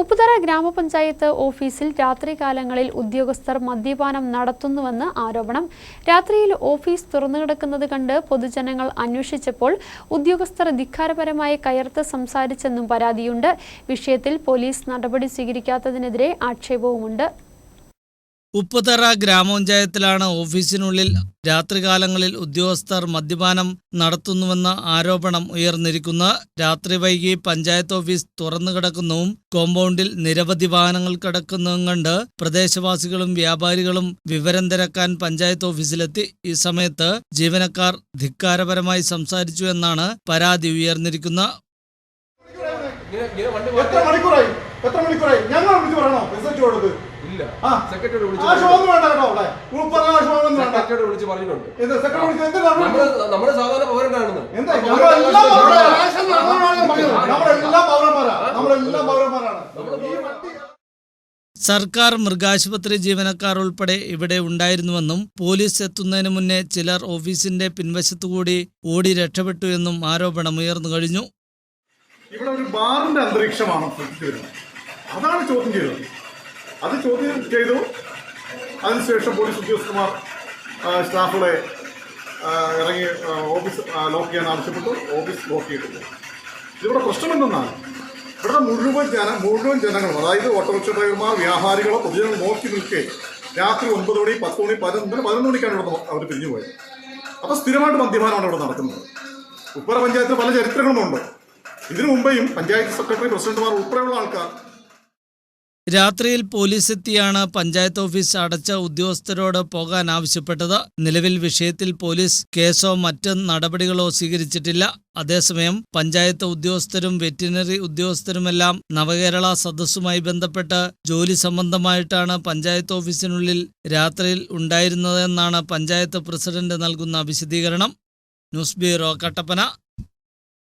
ഉപ്പുതറ ഗ്രാമപഞ്ചായത്ത് ഓഫീസിൽ രാത്രികാലങ്ങളിൽ ഉദ്യോഗസ്ഥർ മദ്യപാനം നടത്തുന്നുവെന്ന് ആരോപണം. രാത്രിയിൽ ഓഫീസ് തുറന്നുകിടക്കുന്നത് കണ്ട് പൊതുജനങ്ങൾ അന്വേഷിച്ചപ്പോൾ ഉദ്യോഗസ്ഥർ ധിക്കാരപരമായി കയർത്ത് സംസാരിച്ചെന്നും പരാതിയുണ്ട്. വിഷയത്തിൽ പോലീസ് നടപടി സ്വീകരിക്കാത്തതിനെതിരെ ആക്ഷേപവുമുണ്ട്. ഉപ്പുതറ ഗ്രാമപഞ്ചായത്തിലാണ് ഓഫീസിനുള്ളിൽ രാത്രികാലങ്ങളിൽ ഉദ്യോഗസ്ഥർ മദ്യപാനം നടത്തുന്നുവെന്ന ആരോപണം ഉയർന്നിരിക്കുന്ന. രാത്രി വൈകി പഞ്ചായത്ത് ഓഫീസ് തുറന്നു കിടക്കുന്നതും കോമ്പൗണ്ടിൽ നിരവധി വാഹനങ്ങൾ കിടക്കുന്നതും കണ്ട് പ്രദേശവാസികളും വ്യാപാരികളും വിവരം തിരക്കാൻ പഞ്ചായത്ത് ഓഫീസിലെത്തി. ഈ സമയത്ത് ജീവനക്കാർ ധിക്കാരപരമായി സംസാരിച്ചു എന്നാണ് പരാതി ഉയർന്നിരിക്കുന്ന എത്ര മണിക്കൂറായി? എത്ര മണിക്കൂറായി? ഞങ്ങൾ പറയണോ? കൊടുത്ത്. ഇല്ല. സെക്രട്ടറി വിളിച്ച് സെക്രട്ടറി വിളിച്ച് പറഞ്ഞിട്ടുണ്ട് നമ്മൾ സാധാരണ പൗരനാണെന്ന് സർക്കാർ മൃഗാശുപത്രി ജീവനക്കാർ ഉൾപ്പെടെ ഇവിടെ ഉണ്ടായിരുന്നുവെന്നും പോലീസ് എത്തുന്നതിന് മുന്നേ ചിലർ ഓഫീസിന്റെ പിൻവശത്തുകൂടി ഓടി രക്ഷപ്പെട്ടു എന്നും ആരോപണം ഉയർന്നു കഴിഞ്ഞു. ഇവിടെ ഒരു ബാറിന്റെ അന്തരീക്ഷമാണ് അതാണ് ചോദ്യം ചെയ്തത്. അത് ചോദ്യം ചെയ്തു. അതിനുശേഷം പോലീസ് ഉദ്യോഗസ്ഥന്മാർ സ്റ്റാഫുകളെ ഇറങ്ങി ഓഫീസ് ലോക്ക് ചെയ്യാൻ ആവശ്യപ്പെട്ടു. ഓഫീസ് ലോക്ക് ചെയ്തിട്ടുണ്ട് ഇവിടെ പ്രശ്നം എന്തെന്നാണ് ഇവിടെ മുഴുവൻ ജന മുഴുവൻ ജനങ്ങളും അതായത് ഓട്ടോറിക്ഷ ഡ്രൈവർമാർ വ്യാപാരികളോ പൊതുജനങ്ങൾ നോക്കി നിൽക്കെ രാത്രി ഒൻപത് മണി പത്ത് മണി പതിനൊന്ന് പതിനൊന്ന് മണിക്കാണ് ഇവിടെ അവർ പിരിഞ്ഞു പോയത്. അപ്പോൾ സ്ഥിരമായിട്ട് മദ്യപാനമാണ് ഇവിടെ നടക്കുന്നത്. ഉപ്പറ പഞ്ചായത്തിൽ പല ചരിത്രങ്ങളുമുണ്ട് ഇതിനു മുമ്പേയും പഞ്ചായത്ത് സെക്രട്ടറി പ്രസിഡന്റുമാർ ഉൾപ്പെടെയുള്ള ആൾക്കാർ രാത്രിയിൽ പോലീസ് എത്തിയാണ് പഞ്ചായത്ത് ഓഫീസ് അടച്ച ഉദ്യോഗസ്ഥരോട് പോകാൻ ആവശ്യപ്പെട്ടത്. നിലവിൽ വിഷയത്തിൽ പോലീസ് കേസോ മറ്റ് നടപടികളോ സ്വീകരിച്ചിട്ടില്ല. അതേസമയം പഞ്ചായത്ത് ഉദ്യോഗസ്ഥരും വെറ്റിനറി ഉദ്യോഗസ്ഥരുമെല്ലാം നവകേരള സദസ്സുമായി ബന്ധപ്പെട്ട് ജോലി സംബന്ധമായിട്ടാണ് പഞ്ചായത്ത് ഓഫീസിനുള്ളിൽ രാത്രിയിൽ ഉണ്ടായിരുന്നതെന്നാണ് പഞ്ചായത്ത് പ്രസിഡന്റ് നൽകുന്ന വിശദീകരണം. News bureau Kattappana.